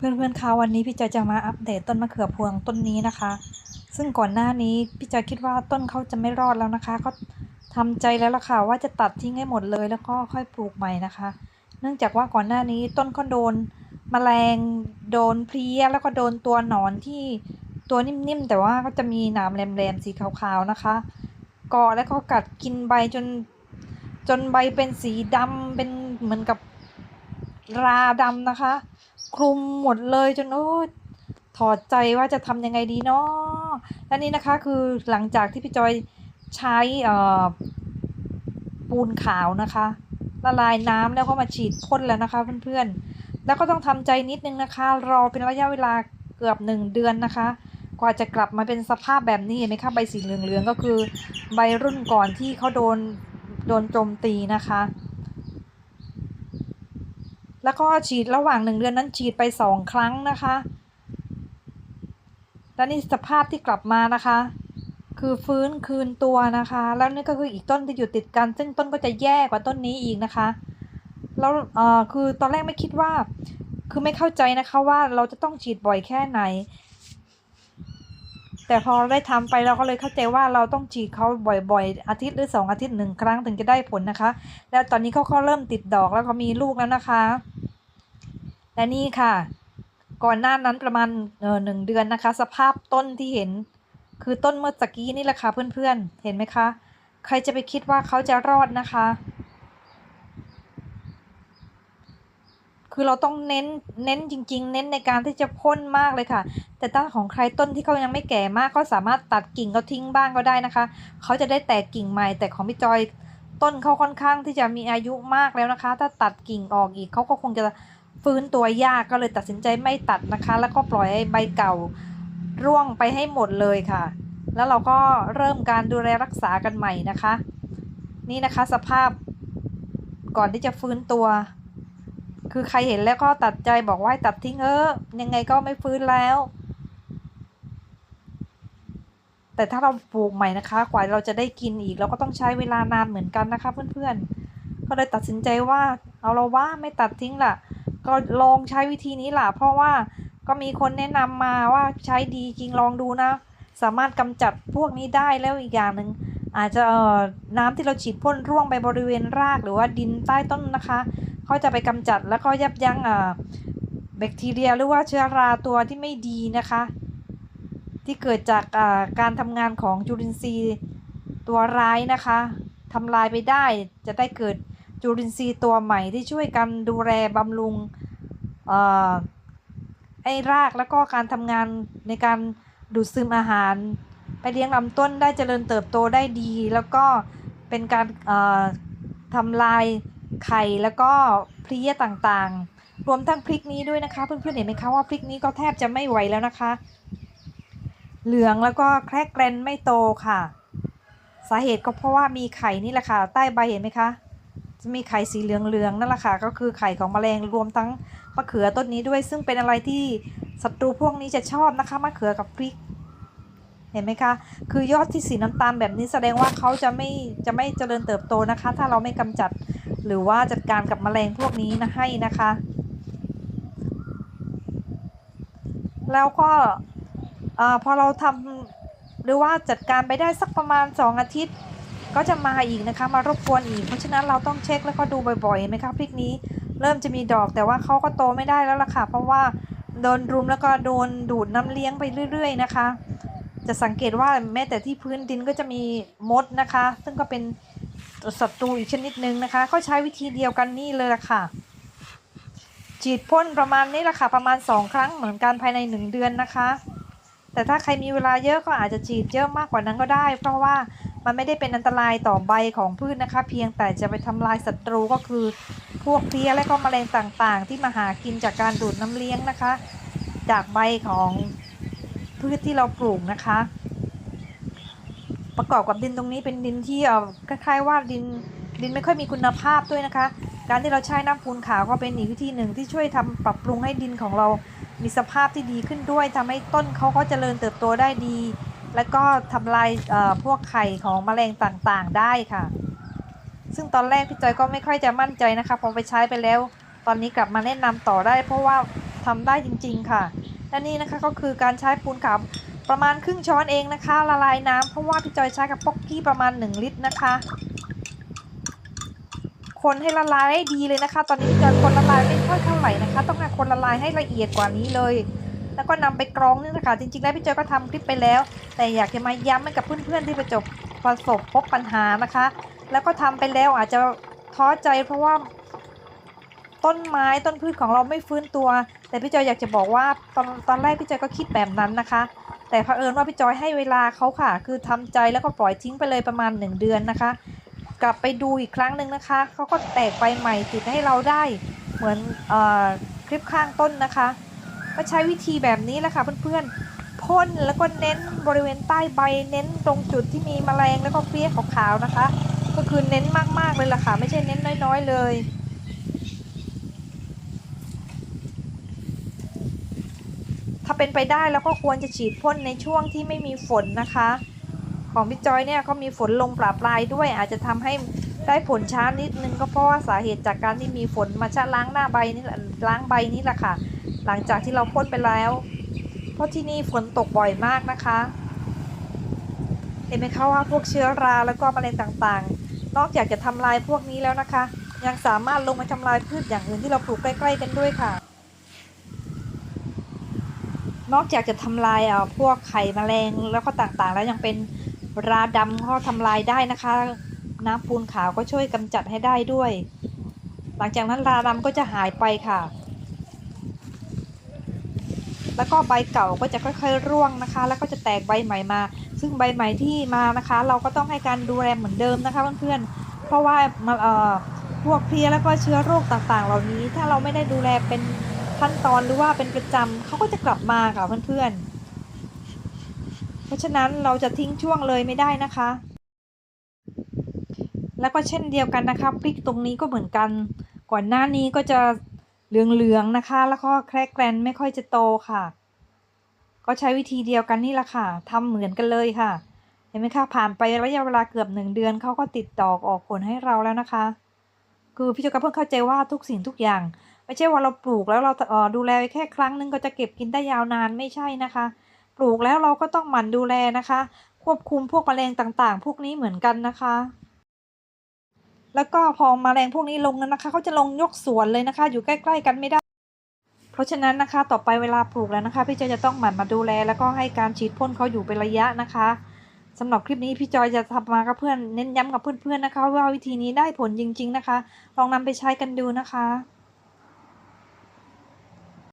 เพื่อนๆคะวันนี้พี่จอยจะมาอัปเดตต้นมะเขือพวงต้นนี้นะคะ ซึ่งก่อนหน้านี้พี่จอยคิดว่าต้นเขาจะไม่รอดแล้วนะคะก็ทำใจแล้วล่ะค่ะว่าจะตัดทิ้งให้หมดเลยแล้วก็ค่อยปลูกใหม่นะคะ เนื่องจากว่าก่อนหน้านี้ต้นก็โดนแมลงโดนเพลี้ยแล้วก็โดนตัวหนอนที่ตัวนิ่มๆแต่ว่าก็จะมีหนามแหลมๆสีขาวๆนะคะเกาะแล้วก็กัดกินใบจนจนใบเป็นสีดำเป็นเหมือนกับราดำนะคะ คลุมหมดเลยจนโอ้ถอดใจว่าจะทำยังไงดีเนาะและนี่นะคะคือหลังจากที่พี่จอยใช้เอ่อปูนขาวนะคะ ละลายน้ำแล้วก็มาฉีดพ่นแล้วนะคะเพื่อนๆ แล้วก็ต้องทำใจนิดนึงนะคะ รอเป็นระยะเวลาเกือบหนึ่งเดือนนะคะ กว่าจะกลับมาเป็นสภาพแบบนี้เห็นไหมคะใบสีเหลืองๆก็คือใบรุ่นก่อนที่เขาโดนโดนโจมตีนะคะ แล้วก็ฉีดระหว่างหนึ่งเดือนนั้นฉีดไปสองครั้งนะคะ และนี่สภาพที่กลับมานะคะ คือฟื้นคืนตัวนะคะ แล้วนี่ก็คืออีกต้นที่อยู่ติดกัน ซึ่งต้นก็จะแย่กว่าต้นนี้อีกนะคะ แล้วเอ่อคือตอนแรกไม่คิดว่า คือไม่เข้าใจนะคะว่าเราจะต้องฉีดบ่อยแค่ไหน แต่พอได้ทำไปเราก็เลยเข้าใจว่าเราต้องฉีดเขาบ่อยๆ อาทิตย์หรือสองอาทิตย์หนึ่งครั้งถึงจะได้ผลนะคะ แล้วตอนนี้เขาก็เริ่มติดดอกแล้วก็มีลูกแล้วนะคะ และนี่ค่ะ ก่อนหน้านั้นประมาณเออหนึ่งเดือนนะคะ สภาพต้นที่เห็นคือต้นเมื่อตะกี้นี่แหละค่ะเพื่อนๆ เห็นไหมคะ ใครจะไปคิดว่าเขาจะรอดนะคะ คือเราต้องเน้นเน้นจริง ๆ เน้นในการที่จะพ่นมากเลยค่ะ แต่ถ้าของใครต้นที่เขายังไม่แก่มากก็สามารถตัดกิ่งเขาทิ้งบ้างก็ได้นะคะ เขาจะได้แตกกิ่งใหม่ แต่ของพี่จอยต้นเขาค่อนข้างที่จะมีอายุมากแล้วนะคะ ถ้าตัดกิ่งออกอีกเขาก็คงจะฟื้นตัวยากก็เลยตัดสินใจไม่ตัดนะคะ แล้วก็ปล่อยให้ใบเก่าร่วงไปให้หมดเลยค่ะ แล้วเราก็เริ่มการดูแลรักษากันใหม่นะคะ นี่นะคะสภาพก่อนที่จะฟื้นตัว คือใครเห็นแล้วก็ตัดใจบอกว่าตัดทิ้งเออยังไงก็ไม่ฟื้นแล้ว แต่ถ้าเราปลูกใหม่นะคะ กว่าเราจะได้กินอีก เราก็ต้องใช้เวลานานเหมือนกันนะคะ เพื่อนๆก็เลยตัดสินใจว่าเอาเราว่าไม่ตัดทิ้งล่ะ ก็ลองใช้วิธีนี้ล่ะ เพราะว่าก็มีคนแนะนำมาว่าใช้ดีจริงลองดูนะ สามารถกำจัดพวกนี้ได้แล้วอีกอย่างหนึ่งอาจจะเอ่อน้ำที่เราฉีดพ่นร่วงไปบริเวณรากหรือว่าดินใต้ต้นนะคะ เขาจะไปกำจัดแล้วก็ยับยั้งแบคทีเรียหรือว่าเชื้อราตัวที่ไม่ดีนะคะ ที่เกิดจากการทำงานของจุลินทรีย์ตัวร้ายนะคะทำลายไปได้จะได้เกิดจุลินทรีย์ตัวใหม่ที่ช่วยกันดูแลบำรุงอไอ้รากแล้วก็การทำงานในการดูดซึมอาหาร ไปเลี้ยงลำต้นได้เจริญเติบโตได้ดี แล้วก็เป็นการทำลาย ไข่แล้วก็เพลี้ยต่างๆ รวมทั้งพริกนี้ด้วยนะคะ เพื่อนๆเห็นไหมคะว่าพริกนี้ก็แทบจะไม่ไหวแล้วนะคะ เหลืองแล้วก็แครกแกรนไม่โตค่ะ สาเหตุก็เพราะว่ามีไข่นี่แหละค่ะ ใต้ใบเห็นไหมคะจะมีไข่สีเหลืองๆนั่นแหละค่ะ ก็คือไข่ของแมลงรวมทั้งมะเขือต้นนี้ด้วย ซึ่งเป็นอะไรที่ศัตรูพวกนี้จะชอบนะคะมะเขือกับพริก เห็นไหมคะ คือยอดที่สีน้ำตาลแบบนี้แสดงว่าเขาจะไม่จะไม่เจริญเติบโตนะคะ ถ้าเราไม่กำจัด หรือว่าจัดการกับแมลงพวกนี้นะให้นะคะ แล้วก็พอเราทำหรือว่าจัดการไปได้สักประมาณ 2 อาทิตย์ ก็จะมาอีกนะคะ มารบกวนอีก เพราะฉะนั้นเราต้องเช็คแล้วก็ดูบ่อยๆไหมคะพริกนี้เริ่มจะมีดอกแต่ว่าเขาก็โตไม่ได้แล้วล่ะค่ะ เพราะว่าโดนรุมแล้วก็โดนดูดน้ำเลี้ยงไปเรื่อย ๆ นะคะ จะสังเกตว่าแม้แต่ที่พื้นดินก็จะมีมดนะคะ ซึ่งก็เป็น ศัตรูอีกชนิดหนึ่งนะคะก็ใช้วิธีเดียวกันนี่เลยละค่ะฉีดพ่นประมาณนี้ละค่ะประมาณ 2 ครั้งเหมือนกันภายใน 1 เดือนนะคะ แต่ถ้าใครมีเวลาเยอะก็อาจจะฉีดเยอะมากกว่านั้นก็ได้ เพราะว่ามันไม่ได้เป็นอันตรายต่อใบของพืชนะคะ เพียงแต่จะไปทำลายศัตรูก็คือพวกเพลี้ยและก็แมลงต่างๆ ที่มาหากินจากการดูดน้ำเลี้ยงนะคะ จากใบของพืชที่เราปลูกนะคะ ประกอบกับดินตรงนี้เป็นดินที่เอ่อคล้ายๆว่าดินดินไม่ค่อยมีคุณภาพด้วยนะคะ การที่เราใช้น้ำปูนขาวก็เป็นอีกวิธีหนึ่งที่ช่วยทำปรับปรุงให้ดินของเรามีสภาพที่ดีขึ้นด้วยทำให้ต้นเขาก็เจริญเติบโตได้ดี แล้วก็ทำลายเอ่อพวกไข่ของแมลงต่างๆได้ค่ะ ซึ่งตอนแรกพี่จอยก็ไม่ค่อยจะมั่นใจนะคะพอไปใช้ไปแล้ว ตอนนี้กลับมาแนะนำต่อได้ เพราะว่าทำได้จริง ๆ ค่ะและนี่นะคะก็คือการใช้ปูนขาว ประมาณครึ่งช้อนเองนะคะ ละลายน้ำเพราะว่าพี่จอยใช้กับป๊อกกี้ประมาณ 1 ลิตรนะคะ คนให้ละลายให้ดีเลยนะคะ ตอนนี้พี่จอยคนละลายไม่ค่อยเท่าไหร่นะคะ ต้องการคนละลายให้ละเอียดกว่านี้เลย แล้วก็นำไปกรองนี่นะคะ จริงๆแล้วพี่จอยก็ทำคลิปไปแล้ว แต่อยากจะมาย้ำให้กับเพื่อนๆที่ประสบประสบพบปัญหานะคะ แล้วก็ทำไปแล้วอาจจะท้อใจเพราะว่าต้นไม้ต้นพืชของเราไม่ฟื้นตัว แต่พี่จอยอยากจะบอกว่าตอนตอนแรกพี่จอยก็คิดแบบนั้นนะคะ แต่เผอิญว่าพี่จอยให้เวลาเขาค่ะ คือทำใจแล้วก็ปล่อยทิ้งไปเลยประมาณ 1 เดือนนะคะ กลับไปดูอีกครั้งหนึ่งนะคะเขาก็แตกใบใหม่ติดให้เราได้เหมือนเออคลิปข้างต้นนะคะก็ใช้วิธีแบบนี้แหละค่ะเพื่อนๆพ่นแล้วก็เน้นบริเวณใต้ใบเน้นตรงจุดที่มีแมลงแล้วก็เพี้ยขาวๆนะคะ ก็คือเน้นมากๆเลยล่ะค่ะ ไม่ใช่เน้นน้อยๆเลย ถ้าเป็นไปได้แล้วก็ควรจะฉีดพ่นในช่วงที่ไม่มีฝนนะคะ ของพี่จอยเนี่ยก็มีฝนลงปราปลายด้วย อาจจะทำให้ได้ผลช้านิดนึงก็เพราะว่าสาเหตุจากการที่มีฝนมาชะล้างหน้าใบนี่ละล้างใบนี่แหละค่ะ หลังจากที่เราพ่นไปแล้ว เพราะที่นี่ฝนตกบ่อยมากนะคะเห็นไหมคะว่าพวกเชื้อราแล้วก็แมลงต่างๆ นอกจากจะทำลายพวกนี้แล้วนะคะ ยังสามารถลงมาทำลายพืชอย่างอื่นที่เราปลูกใกล้ ๆ กันด้วยค่ะ นอกจากจะทำลายอ่อพวกไข่แมลงแล้วก็ต่างๆ แล้วยังเป็นราดำก็ทำลายได้นะคะ น้ำปูนขาวก็ช่วยกำจัดให้ได้ด้วย หลังจากนั้นราดำก็จะหายไปค่ะ แล้วก็ใบเก่าก็จะค่อยๆร่วงนะคะ แล้วก็จะแตกใบใหม่มา ซึ่งใบใหม่ที่มานะคะ เราก็ต้องให้การดูแลเหมือนเดิมนะคะเพื่อนๆเพราะว่ามันเอ่อพวกเพลี้ยแล้วก็เชื้อโรคต่างๆ เหล่านี้ถ้าเราไม่ได้ดูแลเป็น ขั้นตอนหรือว่าเป็นประจำเขาก็จะกลับมาค่ะเพื่อนๆ เพราะฉะนั้นเราจะทิ้งช่วงเลยไม่ได้นะคะ แล้วก็เช่นเดียวกันนะคะพริกตรงนี้ก็เหมือนกัน ก่อนหน้านี้ก็จะเหลืองๆนะคะ แล้วก็แครกแกรนไม่ค่อยจะโตค่ะ ก็ใช้วิธีเดียวกันนี่แหละค่ะทำเหมือนกันเลยค่ะเห็นไหมคะผ่านไประยะเวลาเกือบหนึ่งเดือนเขาก็ติดดอกออกผลให้เราแล้วนะคะ คือพี่โจกเพิ่งเข้าใจว่าทุกสิ่งทุกอย่าง ไม่ใช่ว่าเราปลูกแล้วเราดูแลแค่ครั้งหนึงก็จะเก็บกินได้ยาวนานไม่ใช่นะคะ ปลูกแล้วเราก็ต้องหมั่นดูแลนะคะ ควบคุมพวกแมลงต่างๆ พวกนี้เหมือนกันนะคะ แล้วก็พอแมลงพวกนี้ลงนั้นนะคะเขาจะลงยกสวนเลยนะคะ อยู่ใกล้ๆกันไม่ได้เพราะฉะนั้นนะคะต่อไปเวลาปลูกแล้วนะคะ พี่จอยจะต้องหมั่นมาดูแล แล้วก็ให้การฉีดพ่นเขาอยู่เป็นระยะนะคะสำหรับคลิปนี้พี่จอยจะทำมากับเพื่อนเน้นย้ำกับเพื่อนๆนะคะ ว่าวิธีนี้ได้ผลจริง ๆนะคะ ลองนำไปใช้กันดูนะคะ